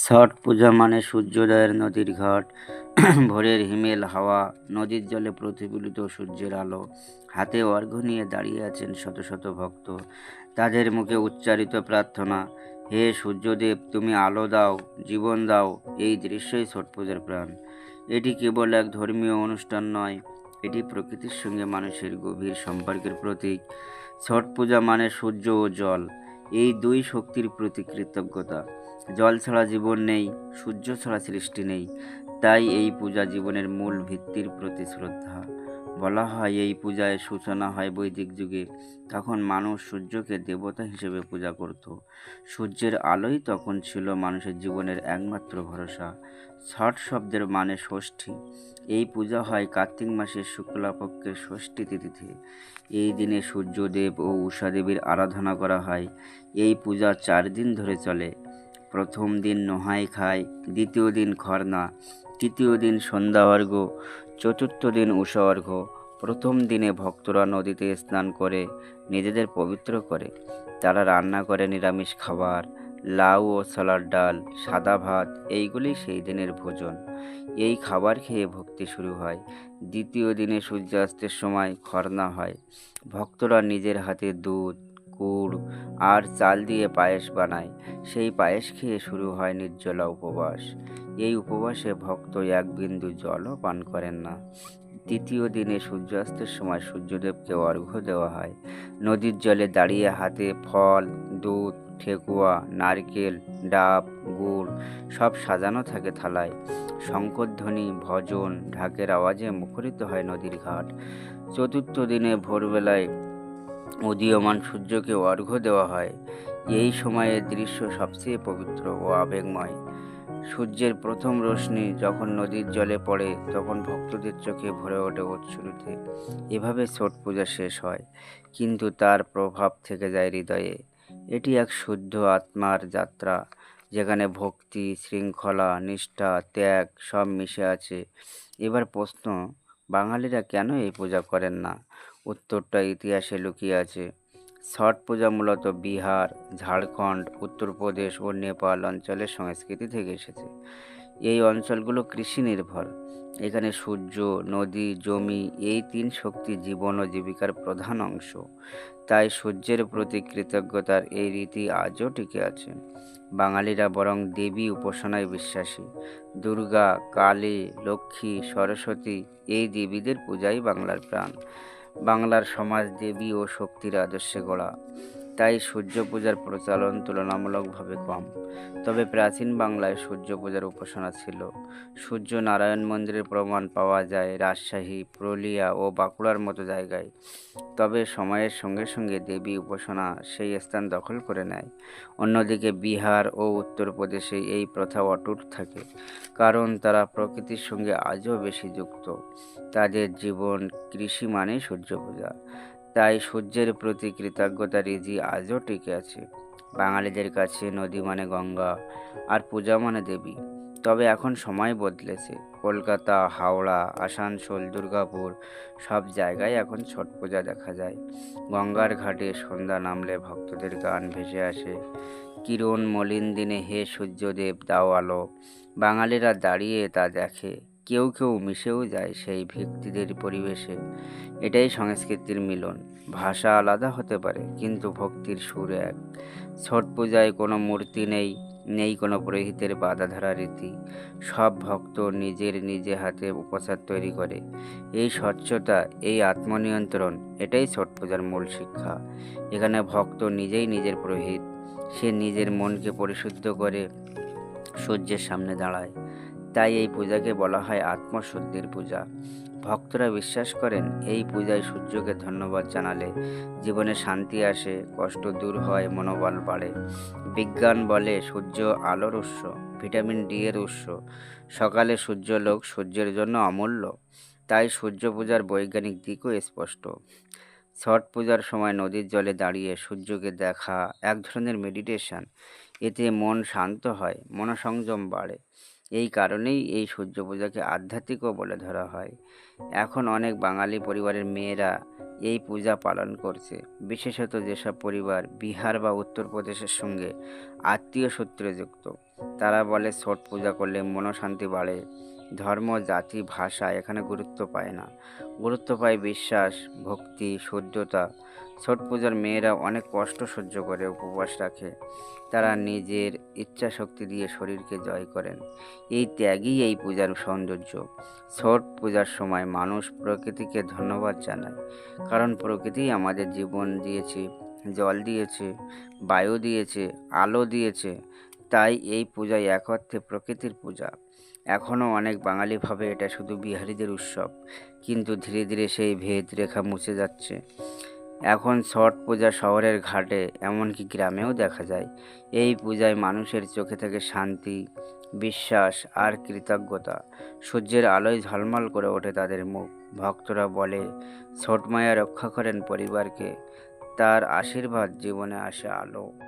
ছট পূজা মানে সূর্যোদয়ের নদীর ঘাট। ভোরের হিমেল হাওয়া, নদীর জলে প্রতিফলিত সূর্যের আলো। হাতে অর্ঘ্য নিয়ে দাঁড়িয়ে আছেন শত শত ভক্ত। তাদের মুখে উচ্চারিত প্রার্থনা, হে সূর্যদেব, তুমি আলো দাও, জীবন দাও। এই দৃশ্যই ছট পূজার প্রাণ। এটি কেবল এক ধর্মীয় অনুষ্ঠান নয়, এটি প্রকৃতির সঙ্গে মানুষের গভীর সম্পর্কের প্রতীক। ছট পূজা মানে সূর্য ও জল। এই দুই শক্তির প্রতি কৃতজ্ঞতা। জল ছাড়া জীবন নেই, সূর্য ছাড়া সৃষ্টি নেই। তাই এই পূজা জীবনের মূল ভিত্তির প্রতি শ্রদ্ধা। বলা হয়, এই পূজায় সূচনা হয় বৈদিক যুগে তখন মানুষ সূর্যকে দেবতা হিসেবে পূজা করত। সূর্যের আলোই তখন ছিল মানুষের জীবনের একমাত্র ভরসা। ছট শব্দের মানে ষষ্ঠী। এই পূজা হয় কার্তিক মাসের শুক্লাপক্ষের ষষ্ঠী তিথিতে। এই দিনে সূর্যদেব ও উষা দেবীর আরাধনা করা হয়। এই পূজা চার দিন ধরে চলে। প্রথম দিন নোহাই খায়, দ্বিতীয় দিন খরনা, তৃতীয় দিন সন্ধ্যা অর্ঘ্য চতুর্থ দিন অর্ঘ্য প্রথম দিনে ভক্তরা নদীতে স্নান করে, নিজেদের পবিত্র করে। তারা রান্না করে নিরামিষ খাবার, লাউ ও ছোলার ডাল, সাদা ভাত, এইগুলি সেই দিনের ভোজন। এই খাবার খেয়ে ভক্তি শুরু হয়। দ্বিতীয় দিনে সূর্যাস্তের সময় খরনা হয়। ভক্তরা নিজের হাতে দুধ, গুড় আর চাল দিয়ে পায়েস বানায়। সেই পায়েস খেয়ে শুরু হয় নির্জলা উপবাস। এই উপবাসে ভক্ত এক বিন্দু জলও পান করেন না। তৃতীয় দিনে সূর্যাস্তের সময় সূর্যদেবকে অর্ঘ্য দেওয়া হয়। নদীর জলে দাঁড়িয়ে হাতে ফল, দুধ, ঠেকুয়া, নারকেল, ডাব, গুড় সব সাজানো থাকে থালায়। শঙ্করধ্বনি, ভজন, ঢাকের আওয়াজে মুখরিত হয় নদীর ঘাট। চতুর্থ দিনে ভোরবেলায় উদীয়মান সূর্যকে অর্ঘ্য দেওয়া হয়। এই সময়ের দৃশ্য সবচেয়ে পবিত্র ও আবেগময়। সূর্যের প্রথম রশ্মি যখন নদীর জলে পড়ে, তখন ভক্তদের চোখে ভরে ওঠে উৎসুরিতে এভাবে ছট পূজা শেষ হয়, কিন্তু তার প্রভাব থেকে যায় হৃদয়ে। এটি এক শুদ্ধ আত্মার যাত্রা, যেখানে ভক্তি, শৃঙ্খলা, নিষ্ঠা, ত্যাগ সব মিশে আছে। এবার প্রশ্ন, বাঙালিরা কেন এই পূজা করেন না? উত্তরটা ইতিহাসে লুকিয়ে আছে। ছট পূজা মূলত বিহার, ঝাড়খণ্ড, উত্তরপ্রদেশ ও নেপাল অঞ্চলের সংস্কৃতি থেকে এসেছে। এই অঞ্চলগুলো কৃষি নির্ভর। এখানে সূর্য, নদী, জমি এই তিন শক্তি জীবন ও জীবিকার প্রধান অংশ। তাই সূর্যের প্রতি কৃতজ্ঞতার এই রীতি আজও টিকে আছে। বাঙালিরা বরং দেবী উপাসনায় বিশ্বাসী। দুর্গা, কালী, লক্ষ্মী, সরস্বতী এই দেবীদের পূজাই বাংলার প্রাণ। বাংলার সমাজ দেবী ও শক্তির আদর্শে গড়া। তাই সূর্য পূজার প্রচলন তুলনামূলকভাবে কম। তবে প্রাচীন বাংলায় সূর্য পূজার উপাসনা ছিল। সূর্য নারায়ণ মন্দিরের প্রমাণ পাওয়া যায় রাজশাহী, পুরুলিয়া ও বাঁকুড়ার মতো জায়গায়। তবে সময়ের সঙ্গে সঙ্গে দেবী উপাসনা সেই স্থান দখল করে নেয়। অন্যদিকে বিহার ও উত্তরপ্রদেশে এই প্রথা অটুট থাকে, কারণ তারা প্রকৃতির সঙ্গে আজও বেশি যুক্ত। তাদের জীবন কৃষি মানে সূর্য পূজা। তাই সূর্যের প্রতি কৃতজ্ঞতা রীতি আজও টিকে আছে। বাঙালিদের কাছে নদী মানে গঙ্গা আর পূজা মানে দেবী। তবে এখন সময় বদলেছে। কলকাতা, হাওড়া, আসানসোল, দুর্গাপুর সব জায়গায় এখন ছট পূজা দেখা যায়। গঙ্গার ঘাটে সন্ধ্যা নামলে ভক্তদের গান ভেসে আসে। কিরণ মলিন দিনে হে সূর্যদেব, দাও আলো। বাঙালিরা দাঁড়িয়ে তা দেখে। কেউ কেউ মিশেও যায় সেই ভিত্তিদের পরিবেশে। এটাই সংস্কৃতির মিলন। ভাষা আলাদা হতে পারে, কিন্তু ভক্তির সুর এক। ছট পূজায় কোনো মূর্তি নেই নেই কোনো পুরোহিতের বাধাধারা রীতি। সব ভক্ত নিজের নিজে হাতে উপচার তৈরি করে। এই স্বচ্ছতা, এই আত্মনিয়ন্ত্রণ, এটাই ছট পূজার মূল শিক্ষা। এখানে ভক্ত নিজেই নিজের পুরোহিত। সে নিজের মনকে পরিশুদ্ধ করে সূর্যের সামনে দাঁড়ায়। তাই এই পূজাকে বলা হয় আত্মশুদ্ধির পূজা। ভক্তরা বিশ্বাস করেন এই পূজায় সূর্যকে ধন্যবাদ জানালে জীবনে শান্তি আসে, কষ্ট দূর হয়, মনোবল বাড়ে। বিজ্ঞান বলে সূর্য আলোর উৎস, ভিটামিন ডি এর উৎস। সকালে সূর্যলোক সূর্যের জন্য অমূল্য, তাই সূর্য পূজার বৈজ্ঞানিক দিকও স্পষ্ট। ছট পূজার সময় নদীর জলে দাঁড়িয়ে সূর্যকে দেখা, এক ধরনের মেডিটেশন এতে মন শান্ত হয়, মনসংযম বাড়ে। এই কারণেই এই সূর্য পূজাকে আধ্যাত্মিকও বলে ধরা হয়। এখন অনেক বাঙালি পরিবারের মেয়েরা এই পূজা পালন করছে। বিশেষত যেসব পরিবার বিহার বা উত্তরপ্রদেশের সঙ্গে আত্মীয় সূত্রে যুক্ত, তারা বলে ছট পূজা করলে মনশান্তি বাড়ে। ধর্ম, জাতি, ভাষা এখানে গুরুত্ব পায় না। গুরুত্ব পায় বিশ্বাস, ভক্তি শুদ্ধতা ছট পূজার মেয়েরা অনেক কষ্ট সহ্য করে, উপবাস রাখে। তারা নিজের ইচ্ছা শক্তি দিয়ে শরীরকে জয় করেন। এই ত্যাগই এই পূজার সৌন্দর্য। ছট পূজার সময় মানুষ প্রকৃতিকে ধন্যবাদ জানায়। কারণ প্রকৃতি আমাদের জীবন দিয়েছে, জল দিয়েছে, বায়ু দিয়েছে, আলো দিয়েছে। তাই এই পূজায় এক অর্থে প্রকৃতির পূজা। এখনও অনেক বাঙালি ভাবে এটা শুধু বিহারিদের উৎসব, কিন্তু ধীরে ধীরে সেই ভেদ রেখা মুছে যাচ্ছে। এখন ছট পূজা শহরের ঘাটে, এমনকি গ্রামেও দেখা যায়। এই পূজায় মানুষের চোখে থেকে শান্তি, বিশ্বাস আর কৃতজ্ঞতা। সূর্যের আলোয় ঝলমল করে ওঠে তাদের মুখ। ভক্তরা বলে, ছট মায়া রক্ষা করেন পরিবারকে। তার আশীর্বাদ জীবনে আসে আলো।